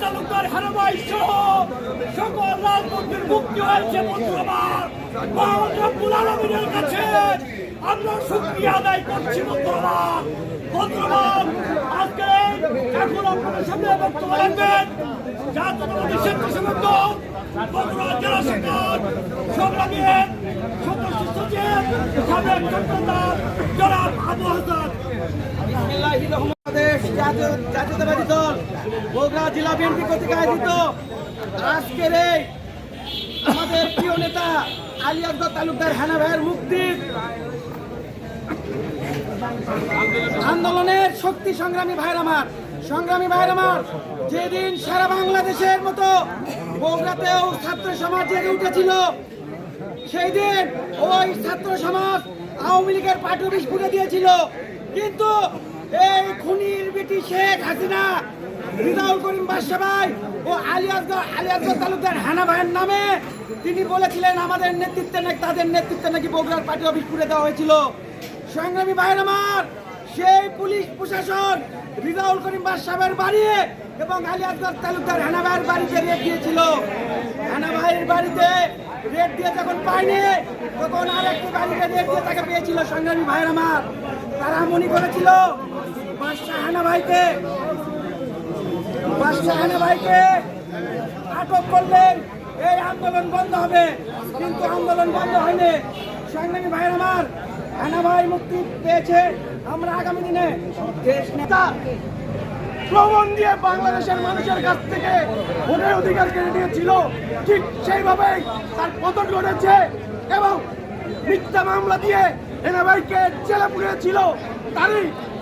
তালুকদার হারামাই সহ সকল রাজমন্ত্রীর মুক্তি হয়েছে বন্ধুরাবার কাছে আমরা শুক্রিয়া আদায় করছি বন্ধুরাবার বন্ধুরাবার আজকে এখন আপনাদের সামনে বক্তব্য রাখবেন। জাতীয়তাবাদী স্বেচ্ছাসেবক দল, বগুড়া জেলা সংগ্রামী সদস্য সচিব, সাবেক চট্টগ্রাম জনাব আবু হাসান বাংলাদেশ জাতীয় জাতীয়তাবাদী দল, বগুড়া জেলা বিএনপি কর্তৃক আয়োজিত। আজকের এই আমাদের প্রিয় নেতা আলী আকবর তালুকদার হানা ভাইয়ের মুক্তির আন্দোলনের শক্তি সংগ্রামী ভাইয়ের আমার, সংগ্রামী ভাইয়ের আমার, যেদিন সারা বাংলাদেশের মতো বগুড়াতেও ছাত্র সমাজ জেগে উঠেছিল সেই দিন ওই ছাত্র সমাজ আওয়ামী লীগের পাঠ্য বিস্ফুটে দিয়েছিল। কিন্তু এই খুনির বেটি শেখ হাসিনা রিজাউল করিম বাদশাভাই ও আলিয়াসগর আলিয়াসগর তালুকদার হানা ভাইয়ের নামে তিনি বলেছিলেন, আমাদের নেতৃত্বে নাকি, তাদের নেতৃত্বে নাকি বগুড়ার পার্টি অফিস খুলে দেওয়া হয়েছিল। সংগ্রামী ভাইয়ের আমার, সেই পুলিশ প্রশাসন রিজাউল করিম বাদশাহের বাড়ি এবং আলিয়াসগর তালুকদার হানা ভাইয়ের বাড়িতে রেড দিয়েছিল। হানা ভাইয়ের বাড়িতে রেড দিয়ে যখন পায়নি, তখন আরেকটি বাড়িতে রেড দিয়ে তাকে পেয়েছিল সংগ্রামী ভাইয়ের আমার। তারা মনে করেছিল ভাইকে। ভাইকে আটক করলেন। এই আন্দোলন বন্ধ হবে। কিন্তু আন্দোলন বন্ধ হয়নি। সংগ্রামী ভাইয়ের আমার হানা ভাই মুক্তি পেয়েছে। আমরা আগামী দিনে দেশ নেতা প্রবণ দিয়ে বাংলাদেশের মানুষের কাছ থেকে ভোটের অধিকার কেড়ে নিয়েছিল। ঠিক সেইভাবেই তার পতন ঘটেছে এবং মিথ্যা মামলা দিয়ে এনাভাইকে জেলে পুড়িয়েছিল তারই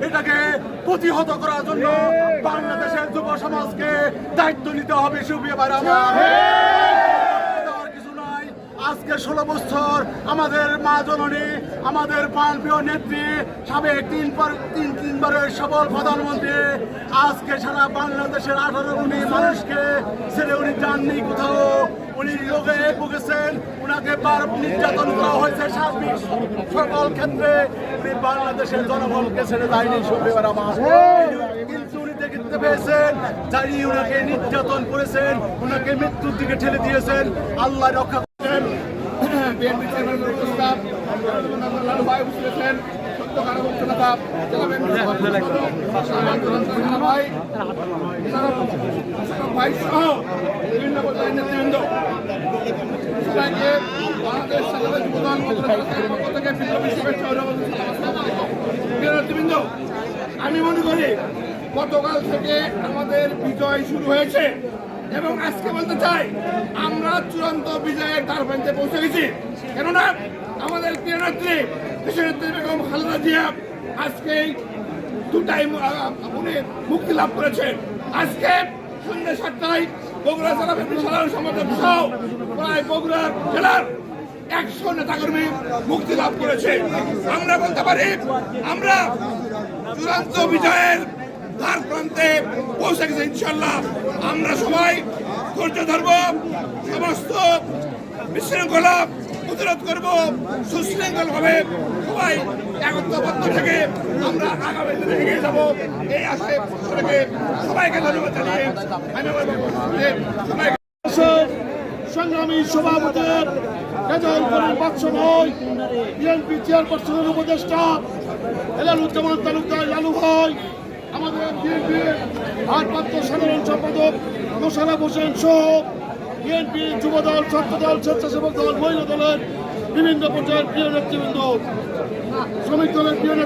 এটাকে প্রতিহত করার জন্য বাংলাদেশের যুব সমাজকে দায়িত্ব নিতে হবে কিছু নাই। আজকে ষোলো বছর আমাদের মা জননী আমাদের প্রাণপ্রিয় নেত্রী সাবেক তিন পর- তিন তিনবারের সবল প্রধানমন্ত্রী আজকে সারা বাংলাদেশের আঠারো কোটি মানুষকে ছেড়ে উনি যাননি কোথাও। উনি রোগে ভুগেছেন, উনাকে বার নির্যাতন করা হয়েছে সার্বিক। সকল ক্ষেত্রে উনি বাংলাদেশের জনগণকে ছেড়ে যায়নি আমার পেয়েছেন উনাকে নির্যাতন করেছেন, উনাকে মৃত্যুর দিকে ঠেলে দিয়েছেন। আল্লাহ রক্ষা করেন জেলা ভাই ভাই সহ বিভিন্ন পর্যায়ের নেতৃবৃন্দ। সবাইকে বাংলাদেশ স্বাধীনতা যুবদল মন্ত্রণালয়ের পক্ষ থেকে বিপ্লবী শুভেচ্ছা ও অভিনন্দন। প্রিয় নেতৃবৃন্দ আমি মনে করি গতকাল থেকে আমাদের বিজয় শুরু হয়েছে এবং আজকে বলতে চাই আমরা চূড়ান্ত বিজয়ের প্রান্তে পৌঁছে গেছি। কেননা আমাদের প্রিয় নেত্রী দেশের নেত্রী বেগম খালেদা জিয়া আজকে দুটাই উনি মুক্তি লাভ করেছেন। আজকে সন্ধ্যে সাতটায় বগুড়া জেলা সাধারণ সম্পাদক সহ প্রায় বগুড়া জেলার একশো নেতাকর্মী মুক্তি লাভ করেছে। আমরা বলতে পারি, আমরা চূড়ান্ত বিজয়ের দ্বার প্রান্তে পৌঁছে গেছে ইনশাল্লাহ আমরা সবাই ধৈর্য ধরব, সমস্ত বিশৃঙ্খলা প্রতিরোধ করব, সুশৃঙ্খল ভাবে সবাই একত্রবদ্ধ থেকে আমরা আগামী দিনে এগিয়ে যাব। এই আশায় সবাইকে ধন্যবাদ জানিয়ে সংগ্রামী সভাপতির বিএনপি চেয়ারপারসনের উপদেষ্টা হেলালুজ্জামান তালুকদার লালু ভাই, আমাদের বিএনপির ভারপ্রাপ্ত সাধারণ সম্পাদক মোশারফ হোসেন সহ বিএনপি যুব দল ছাত্র দল স্বেচ্ছাসেবক দল, মহিলা দলের বিভিন্ন পর্যায়ের প্রিয় নেতৃবৃন্দ, শ্রমিক দলের প্রিয়